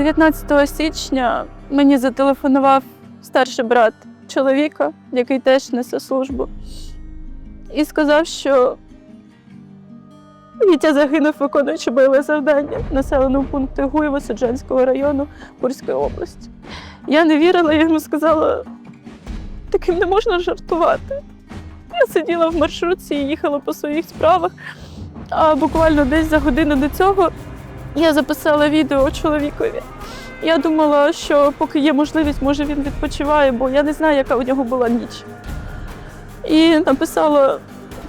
19 січня мені зателефонував старший брат чоловіка, який теж несе службу, і сказав, що Вітя загинув, виконуючи бойове завдання в населеному пункті Гуєво Саджанського району Курської області. Я не вірила, я йому сказала, таким не можна жартувати. Я сиділа в маршрутці і їхала по своїх справах, а буквально десь за годину до цього я записала відео чоловікові. Я думала, що поки є можливість, може він відпочиває, бо я не знаю, яка у нього була ніч. І написала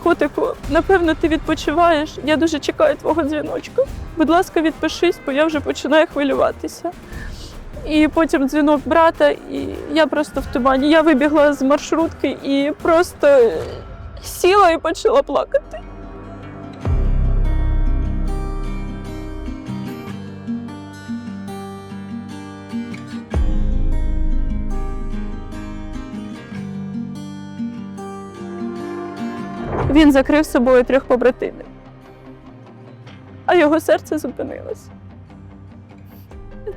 котику, напевно, ти відпочиваєш. Я дуже чекаю твого дзвіночку. Будь ласка, відпишись, бо я вже починаю хвилюватися. І потім дзвінок брата, і я просто в тумані. Я вибігла з маршрутки і просто сіла і почала плакати. Він закрив собою трьох побратимів, а його серце зупинилось.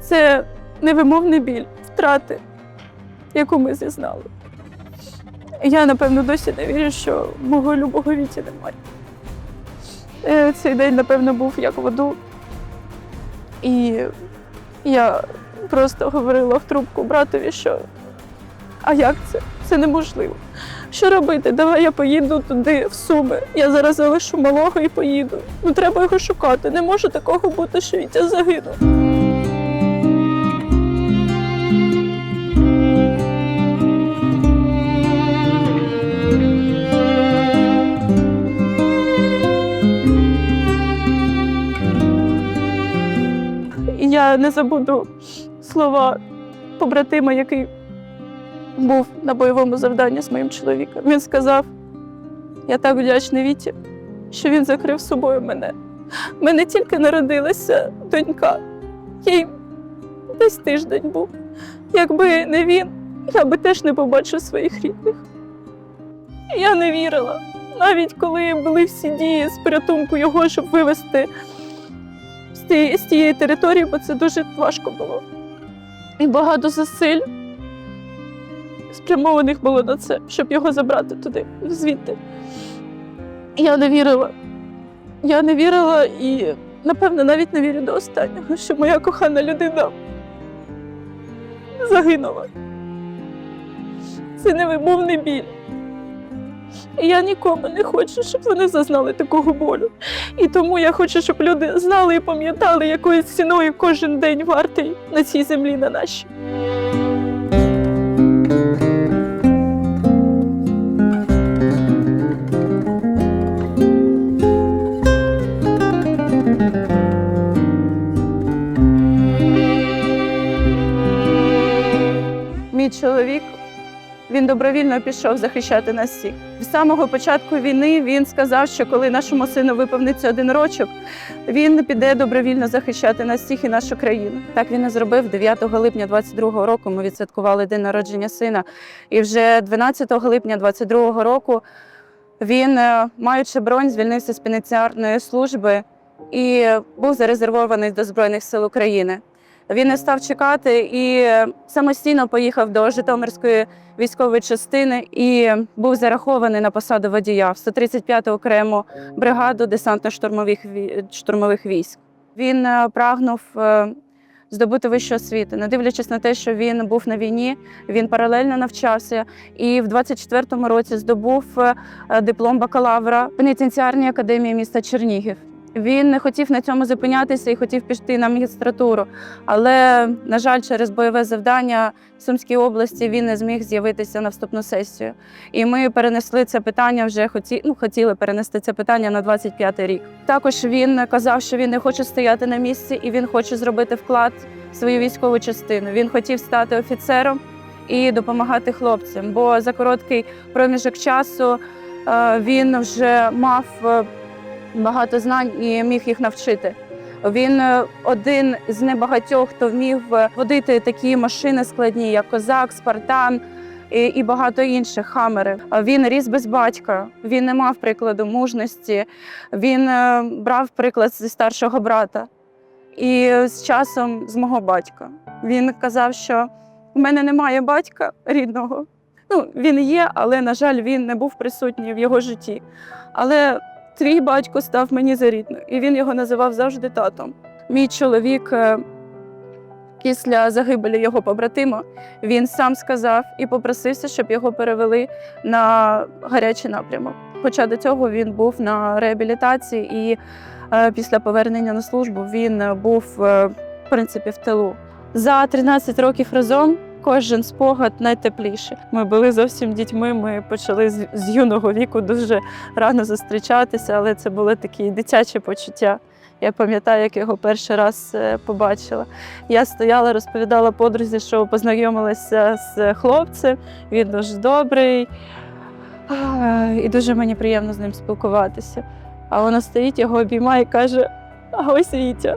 Це невимовний біль, втрати, яку ми зізнали. Я, напевно, досі не вірю, що мого любого віті немає. Е, Цей день, напевно, був як в аду. І я просто говорила в трубку братові, що а як це? Це неможливо. Що робити? Давай я поїду туди, в Суми. Я зараз залишу малого і поїду. Ну треба його шукати. Не може такого бути, що Вітя загинув. Я не забуду слова побратима, який був на бойовому завданні з моїм чоловіком. Він сказав: я так вдячний Віті, що він закрив собою мене. У мене тільки народилася донька. Їй десь тиждень був. Якби не він, я би теж не побачив своїх рідних. Я не вірила. Навіть коли були всі дії з порятунку його, щоб вивезти з тієї території, бо це дуже важко було. І багато зусиль спрямованих було на це, щоб його забрати туди, звідти. Я не вірила. Я не вірила і, напевно, навіть не вірю до останнього, що моя кохана людина загинула. Це невимовний біль. І я нікому не хочу, щоб вони зазнали такого болю. І тому я хочу, щоб люди знали і пам'ятали, якою ціною кожен день вартий на цій землі на нашій. Чоловік він добровільно пішов захищати нас всіх. З самого початку війни він сказав, що коли нашому сину виповниться один рочок, він піде добровільно захищати нас всіх і нашу країну. Так він і зробив 9 липня 22-го року. Ми відсвяткували день народження сина. І вже 12 липня 22-го року він, е, маючи бронь, звільнився з пенітенціарної служби і був зарезервований до Збройних сил України. Він не став чекати і самостійно поїхав до Житомирської військової частини і був зарахований на посаду водія в 135-ту окрему бригаду десантно-штурмових штурмових військ. Він е, прагнув е, здобути вищу освіту, не дивлячись на те, що він був на війні, він паралельно навчався і в 24-му році здобув е, диплом бакалавра в пенітенціарній академії міста Чернігів. Він не хотів на цьому зупинятися і хотів піти на магістратуру. Але, на жаль, через бойове завдання в Сумській області він не зміг з'явитися на вступну сесію. І ми перенесли це питання вже хоті, ну, хотіли перенести це питання на 25-й рік. Також він казав, що він не хоче стояти на місці і він хоче зробити вклад в свою військову частину. Він хотів стати офіцером і допомагати хлопцям, бо за короткий проміжок часу е, він вже мав. Багато знань і міг їх навчити. Він е, один з небагатьох, хто вмів е, водити такі машини складні, як Козак, Спартан і, багато інших хамери. Він ріс без батька, він не мав прикладу мужності, він е, брав приклад зі старшого брата. І з часом з мого батька. Він казав, що в мене немає батька рідного. Ну, він є, але, на жаль, він не був присутній в його житті. Але твій батько став мені за рідну, і він його називав завжди татом. Мій чоловік е, після загибелі його побратима він сам сказав і попросився, щоб його перевели на гарячий напрямок. Хоча до цього він був на реабілітації, і е, після повернення на службу він був е, в принципі в тилу. За 13 років разом кожен спогад найтепліший. Ми були зовсім дітьми. Ми почали з, юного віку дуже рано зустрічатися, але це були такі дитячі почуття. Я пам'ятаю, як його перший раз е, побачила. Я стояла, розповідала подрузі, що познайомилася з хлопцем. Він дуже добрий, і дуже мені приємно з ним спілкуватися. А вона стоїть, його обіймає і каже: А ось Вітя.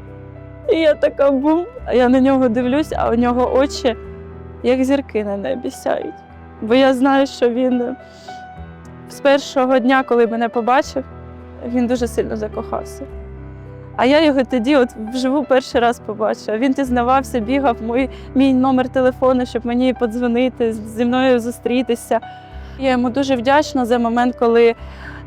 І я така бум. А я на нього дивлюсь, а у нього очі як зірки на небі сяють. Бо я знаю, що він е, з першого дня, коли мене побачив, він дуже сильно закохався. А я його тоді, от вживу перший раз побачила. Він дізнавався, бігав мій, мій номер телефону, щоб мені подзвонити, зі мною зустрітися. Я йому дуже вдячна за момент, коли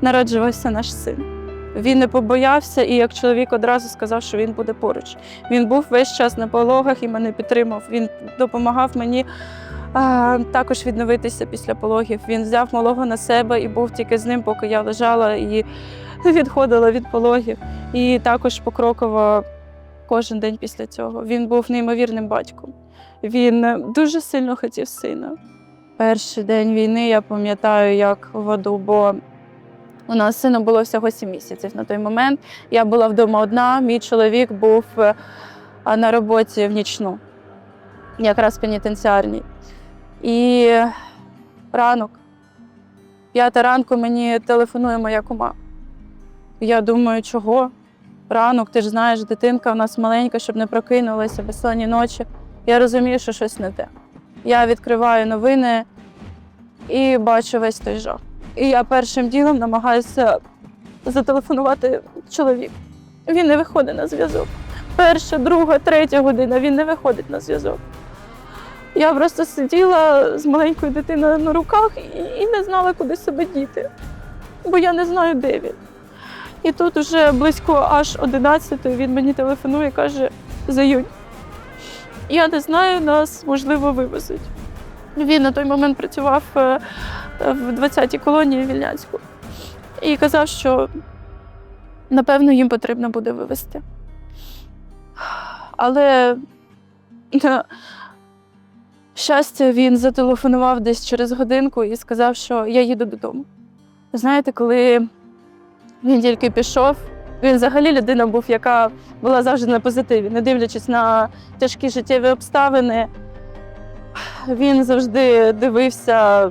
народжувався наш син. Він не побоявся, і як чоловік одразу сказав, що він буде поруч. Він був весь час на пологах і мене підтримав. Він допомагав мені а, також відновитися після пологів. Він взяв малого на себе і був тільки з ним, поки я лежала і відходила від пологів. І також покроково кожен день після цього. Він був неймовірним батьком. Він дуже сильно хотів сина. Перший день війни я пам'ятаю, як в аду, бо у нас сину було всього 7 місяців на той момент. Я була вдома одна, мій чоловік був е, на роботі в нічну, якраз в пенітенціарній. І ранок, п'ята ранку мені телефонує моя кума. Я думаю, чого? Ранок, ти ж знаєш, дитинка у нас маленька, щоб не прокинулася безсонні ночі. Я розумію, що щось не те. Я відкриваю новини і бачу весь той жах. І я першим ділом намагаюся зателефонувати чоловіку. Він не виходить на зв'язок. Перша, друга, третя година він не виходить на зв'язок. Я просто сиділа з маленькою дитиною на руках і, і не знала, куди себе діти, бо я не знаю, де він. І тут вже близько аж 11 він мені телефонує і каже: Заюнь, я не знаю, нас можливо вивезуть. Він на той момент працював е, в 20-й колонії Вільнянську і казав, що напевно їм потрібно буде вивезти. Але щастя, він зателефонував десь через годинку і сказав, що я їду додому. Знаєте, коли він тільки пішов, він взагалі людина був, яка була завжди на позитиві, не дивлячись на тяжкі життєві обставини. Він завжди дивився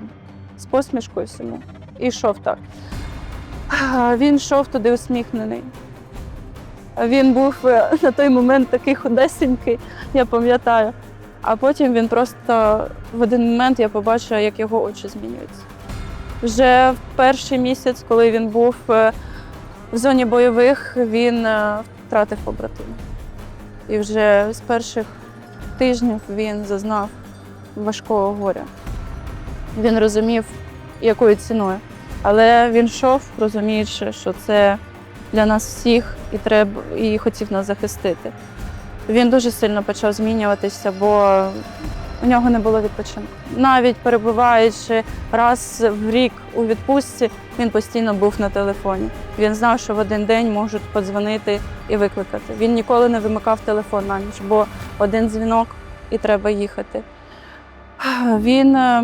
з посмішкою всьому і йшов так. Він йшов туди усміхнений. Він був е, на той момент такий худесенький, я пам'ятаю. А потім він просто в один момент я побачила, як його очі змінюються. Вже в перший місяць, коли він був е, в зоні бойових, він е, втратив побратима. І вже з перших тижнів він зазнав важкого горя. Він розумів, якою ціною. Але він йшов, розуміючи, що це для нас всіх і треба, і хотів нас захистити. Він дуже сильно почав змінюватися, бо у нього не було відпочинку. Навіть перебуваючи раз в рік у відпустці, він постійно був на телефоні. Він знав, що в один день можуть подзвонити і викликати. Він ніколи не вимикав телефон на ніч, бо один дзвінок і треба їхати. Він, е,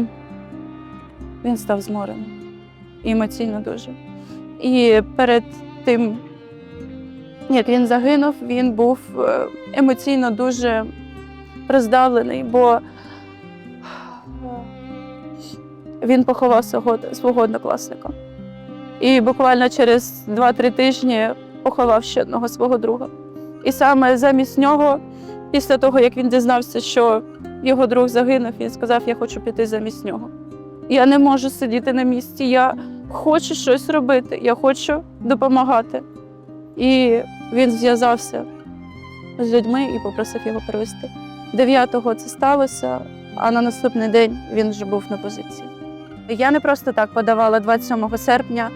він став змореним емоційно дуже. І перед тим, як він загинув, він був е, емоційно дуже роздавлений, бо він поховав свого, свого однокласника. І буквально через 2-3 тижні поховав ще одного свого друга. І саме замість нього, після того, як він дізнався, що його друг загинув, він сказав: Я хочу піти замість нього. Я не можу сидіти на місці, я хочу щось робити, я хочу допомагати. І він зв'язався з людьми і попросив його перевести. 9-го це сталося, а на наступний день він вже був на позиції. Я не просто так подавала 27 серпня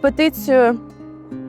петицію.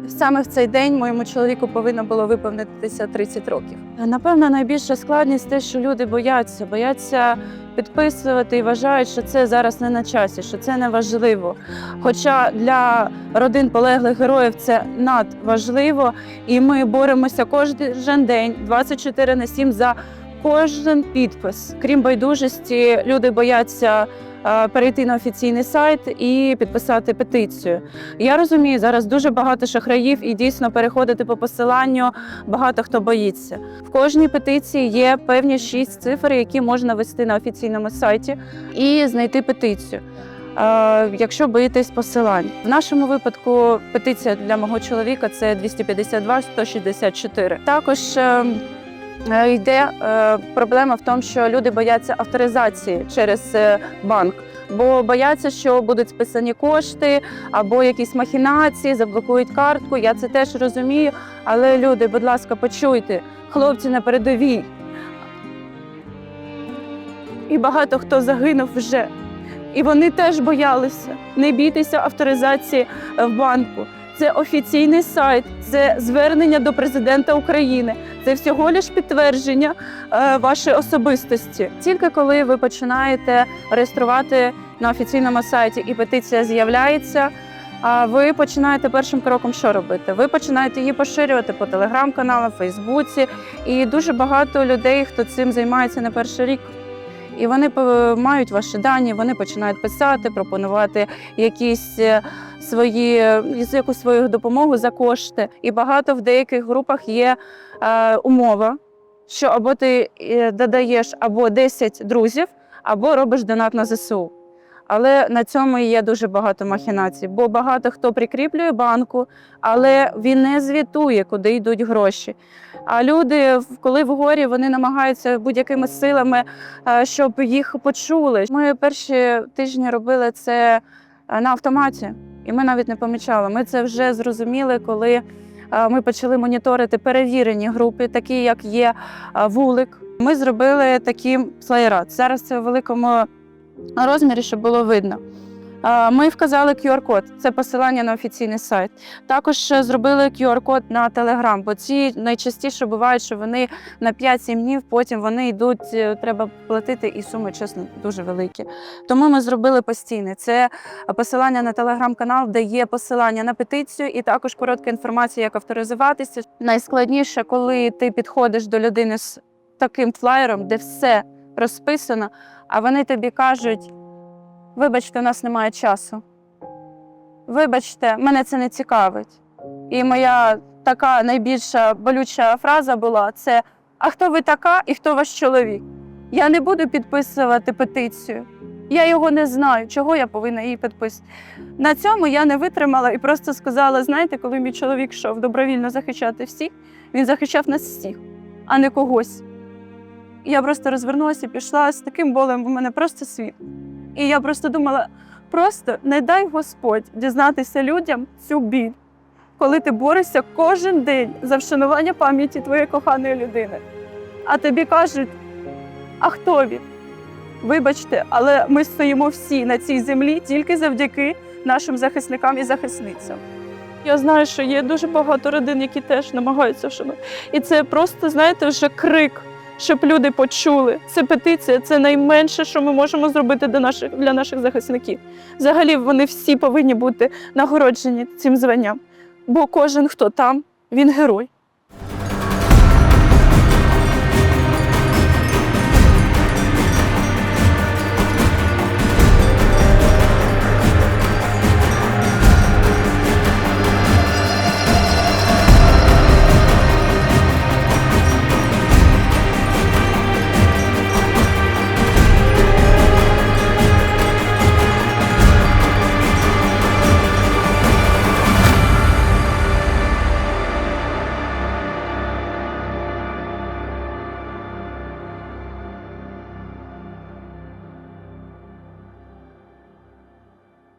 Саме в цей день моєму чоловіку повинно було виповнитися 30 років. Напевно, найбільша складність те, що люди бояться, бояться підписувати і вважають, що це зараз не на часі, що це не важливо. Хоча для родин полеглих героїв це надважливо, і ми боремося кожен день, 24 на 7 за кожен підпис. Крім байдужості, люди бояться е, перейти на офіційний сайт і підписати петицію. Я розумію, зараз дуже багато шахраїв і дійсно переходити по посиланню багато хто боїться. В кожній петиції є певні шість цифр, які можна ввести на офіційному сайті і знайти петицію. Е, Якщо боїтесь посилань, в нашому випадку петиція для мого чоловіка це 252 164. Також е, е, йде е, проблема в тому, що люди бояться авторизації через е, банк. Бо бояться, що будуть списані кошти або якісь махінації, заблокують картку. Я це теж розумію. Але люди, будь ласка, почуйте, хлопці на передовій. І багато хто загинув вже. І вони теж боялися. Не бійтеся авторизації е, в банку. Це офіційний сайт, це звернення до президента України. Це всього лиш підтвердження е, вашої особистості. Тільки коли ви починаєте реєструвати на офіційному сайті і петиція з'являється. А ви починаєте першим кроком що робити? Ви починаєте її поширювати по телеграм-каналам, Фейсбуці. І дуже багато людей, хто цим займається не перший рік. І вони по- мають ваші дані, вони починають писати, пропонувати якісь е, свої якусь свою допомогу за кошти. І багато в деяких групах є е, умова, що або ти е, додаєш або 10 друзів, або робиш донат на ЗСУ. Але на цьому є дуже багато махінацій, бо багато хто прикріплює банку, але він не звітує, куди йдуть гроші. А люди, коли в горі, вони намагаються будь-якими силами, е, щоб їх почули. Ми перші тижні робили це е, на автоматі, і ми навіть не помічали. Ми це вже зрозуміли, коли е, ми почали моніторити перевірені групи, такі як є е, вулик. Ми зробили такі флеєра. Зараз це у великому розмірі, щоб було видно. Е, Ми вказали QR-код, це посилання на офіційний сайт. Також е, зробили QR-код на Telegram, бо ці найчастіше бувають, що вони на 5-7 днів, потім вони йдуть, е, треба платити, і суми, чесно, дуже великі. Тому ми зробили постійне. Це посилання на телеграм-канал, де є посилання на петицію, і також коротка інформація, як авторизуватися. Найскладніше, коли ти підходиш до людини з таким флаєром, де все розписано, а вони тобі кажуть: вибачте, у нас немає часу. Вибачте, мене це не цікавить. І моя така найбільша болюча фраза була: це А хто ви така і хто ваш чоловік? Я не буду підписувати петицію. Я його не знаю, чого я повинна її підписувати. На цьому я не витримала і просто сказала: знаєте, коли мій чоловік йшов добровільно захищати всіх, він захищав нас всіх, а не когось. Я просто розвернулася і пішла з таким болем, у мене просто світ. І я просто думала: просто не дай Господь дізнатися людям цю біль, коли ти борешся кожен день за вшанування пам'яті твоєї коханої людини. А тобі кажуть, а хто він? Вибачте, але ми стоїмо всі на цій землі тільки завдяки нашим захисникам і захисницям. Я знаю, що є дуже багато родин, які теж намагаються вшанувати. І це просто, знаєте, вже крик, щоб люди почули. Це петиція, це найменше, що ми можемо зробити для наших, для наших захисників. Взагалі, вони всі повинні бути нагороджені цим званням. Бо кожен, хто там, він герой.